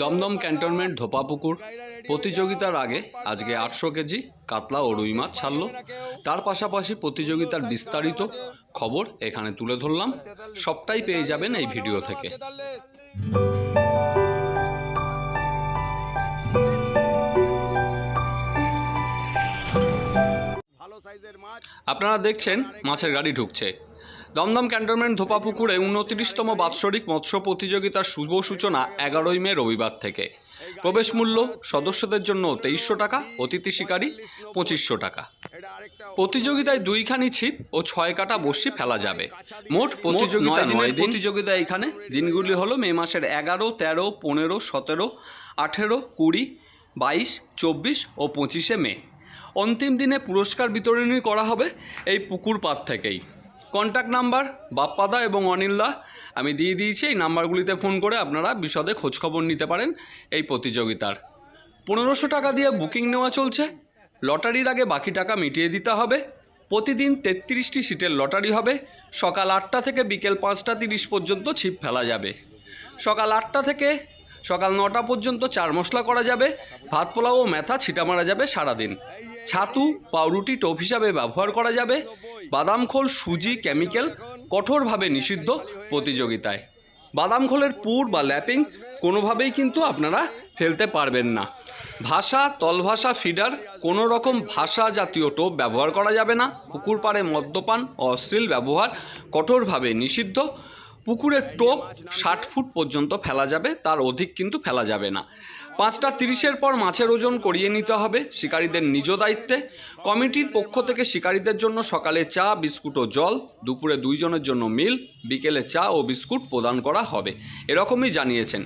Dumdum cantonment ধোপাপুকুর প্রতিযোগিতার আগে আজকে আটশো কেজি কাতলা ও রুই মাছ ছাড়লো। তার পাশাপাশি প্রতিযোগিতার বিস্তারিত খবর এখানে তুলে ধরলাম। সবটাই পেয়ে যাবেন এই ভিডিও থেকে। আপনারা দেখছেন, মাছের গাড়ি ঢুকছে। দমদম ক্যান্টনমেন্ট ধোপাপুকুরে উনত্রিশতম বাৎসরিক মৎস্য প্রতিযোগিতার শুভ সূচনা এগারোই মে রবিবার থেকে। প্রবেশ মূল্য সদস্যদের জন্য তেইশশো টাকা অতিথি শিকারী পঁচিশশো টাকা। প্রতিযোগিতায় দুইখানি ছিপ ও ছয় কাটা বসি ফেলা যাবে। মোট প্রতিযোগিতা নয় দিন। প্রতিযোগিতা এখানে। দিনগুলি হলো মে মাসের এগারো তেরো পনেরো সতেরো আঠেরো কুড়ি বাইশ চব্বিশ ও পঁচিশে মে। অন্তিম দিনে পুরস্কার বিতরণী করা হবে এই পুকুর পাত থেকেই। কন্ট্যাক্ট নাম্বার বাপ্পাদা এবং অনিলদা আমি দিয়ে দিয়েছি, এই নাম্বারগুলিতে ফোন করে আপনারা বিশদে খোঁজখবর নিতে পারেন এই প্রতিযোগিতার। পনেরোশো টাকা দিয়ে বুকিং নেওয়া চলছে। লটারির আগে বাকি টাকা মিটিয়ে দিতে হবে। প্রতিদিন তেত্রিশটি সিটের লটারি হবে। সকাল আটটা থেকে বিকেল পাঁচটা তিরিশ পর্যন্ত ছিপ ফেলা যাবে। সকাল আটটা থেকে সকাল নটা পর্যন্ত চার মশলা করা যাবে। ভাত পোলাও ও মেথা ছিটা মারা যাবে সারাদিন। ছাতু, পাউরুটি টোপ হিসাবে ব্যবহার করা যাবে। বাদাম খোল, সুজি, কেমিক্যাল কঠোরভাবে নিষিদ্ধ প্রতিযোগিতায়। বাদাম খোলের পুর বা ল্যাপিং কোনোভাবেই কিন্তু আপনারা ফেলতে পারবেন না। ভাষা, তলভাষা, ফিডার কোনো রকম ভাষা জাতীয় টোপ ব্যবহার করা যাবে না। পুকুর পাড়ে মদ্যপান, অশ্লীল ব্যবহার কঠোরভাবে নিষিদ্ধ পুকুরের টোপ ষাট ফুট পর্যন্ত ফেলা যাবে, তার অধিক কিন্তু ফেলা যাবে না। পাঁচটা তিরিশের পর মাছের ওজন করিয়ে নিতে হবে, শিকারীদের নিজ দায়িত্বে। কমিটির পক্ষ থেকে শিকারীদের জন্য সকালে চা, বিস্কুট ও জল, দুপুরে দুইজনের জন্য মিল, বিকেলে চা ও বিস্কুট প্রদান করা হবে, এরকমই জানিয়েছেন।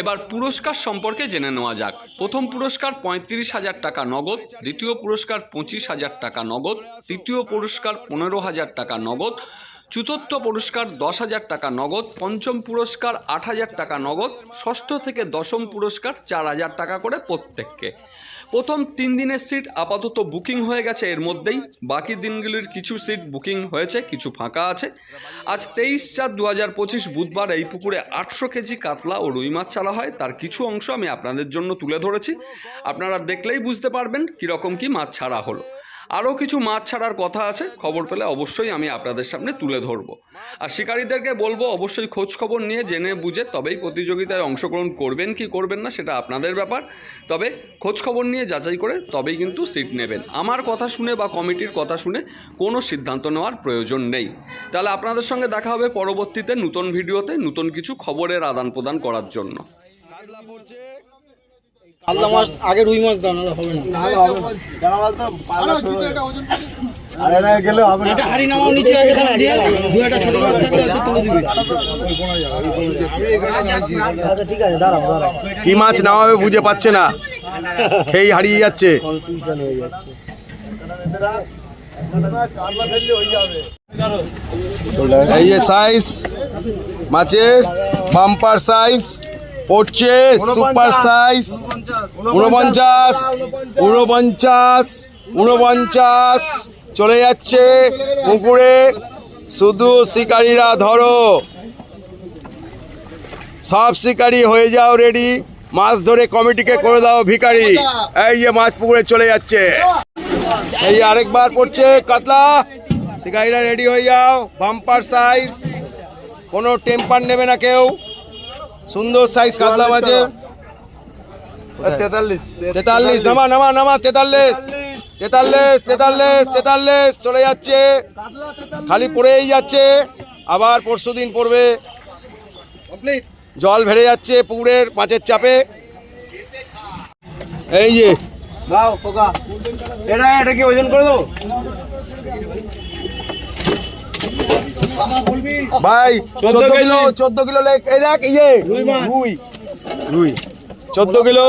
এবার পুরস্কার সম্পর্কে জেনে নেওয়া যাক। প্রথম পুরস্কার পঁয়ত্রিশ হাজার টাকা নগদ, দ্বিতীয় পুরস্কার পঁচিশ হাজার টাকা নগদ, তৃতীয় পুরস্কার পনেরো হাজার টাকা নগদ চতুর্থ পুরস্কার দশ হাজার টাকা নগদ, পঞ্চম পুরস্কার আট হাজার টাকা নগদ, ষষ্ঠ থেকে দশম পুরস্কার চার হাজার টাকা করে প্রত্যেককে। প্রথম তিন দিনের সিট আপাতত বুকিং হয়ে গেছে এর মধ্যেই, বাকি দিনগুলির কিছু সিট বুকিং হয়েছে, কিছু ফাঁকা আছে। আজ তেইশ চার দু হাজার পঁচিশ বুধবার এই পুকুরে আটশো কেজি কাতলা ও রুই মাছ ছাড়া হয়, তার কিছু অংশ আমি আপনাদের জন্য তুলে ধরেছি। আপনারা দেখলেই বুঝতে পারবেন কীরকম কি মাছ ছাড়া হলো। আরও কিছু মাছ ছাড়ার কথা আছে, খবর পেলে অবশ্যই আমি আপনাদের সামনে তুলে ধরব। আর শিকারীদেরকে বলব, অবশ্যই খোঁজ খবর নিয়ে জেনে বুঝে তবেই প্রতিযোগিতায় অংশগ্রহণ করবেন কি করবেন না সেটা আপনাদের ব্যাপার। তবে খোঁজ খবর নিয়ে যাচাই করে তবেই কিন্তু সিট নেবেন। আমার কথা শুনে বা কমিটির কথা শুনে কোনো সিদ্ধান্ত নেওয়ার প্রয়োজন নেই। তাহলে আপনাদের সঙ্গে দেখা হবে পরবর্তীতে নতুন ভিডিওতে নতুন কিছু খবরের আদান প্রদান করার জন্য। কাতলা মাছ আগে রুই মাছ দাও নাহলে হবে না। হবে কি মাছ নামাবে বুঝে পাচ্ছে না। খেই হারিয়ে যাচ্ছে। এই যে সাইজ মাছের বাম্পার সাইজ পড়ছে সুপার সাইজ উনপঞ্চাশ উনপঞ্চাশ উনপঞ্চাশ চলে যাচ্ছে পুকুরে শুধু শিকারীরা ধরো। সব শিকারি হয়ে যাও রেডি। মাছ ধরে কমিটিকে করে দাও ভিখারি। এই যে মাছ পুকুরে চলে যাচ্ছে। এই আরেকবার পড়ছে কাতলা। শিকারিরা রেডি হয়ে যাও বাম্পার সাইজ। কোনো টেম্পার নেবে না কেউ। সুন্দর সাইজ কাতলা মাছের তেতাল্লিশ তেতাল্লিশ। নামা নামা নামা তেতাল্লিশ। তেতাল্লিশ তেতাল্লিশ তেতাল্লিশ চলে যাচ্ছে। খালি পড়েই যাচ্ছে। আবার পরশু দিন পড়বে। জল ভেড়ে যাচ্ছে পুকুরের মাছের চাপে। এই যে। এটা এটা কি ওজন করে দেবো? ভাই 14 চোদ্দ। কিলো চোদ্দ কিলো লেখ এই দেখ ইয়ে রুই রুই। চোদ্দ কিলো।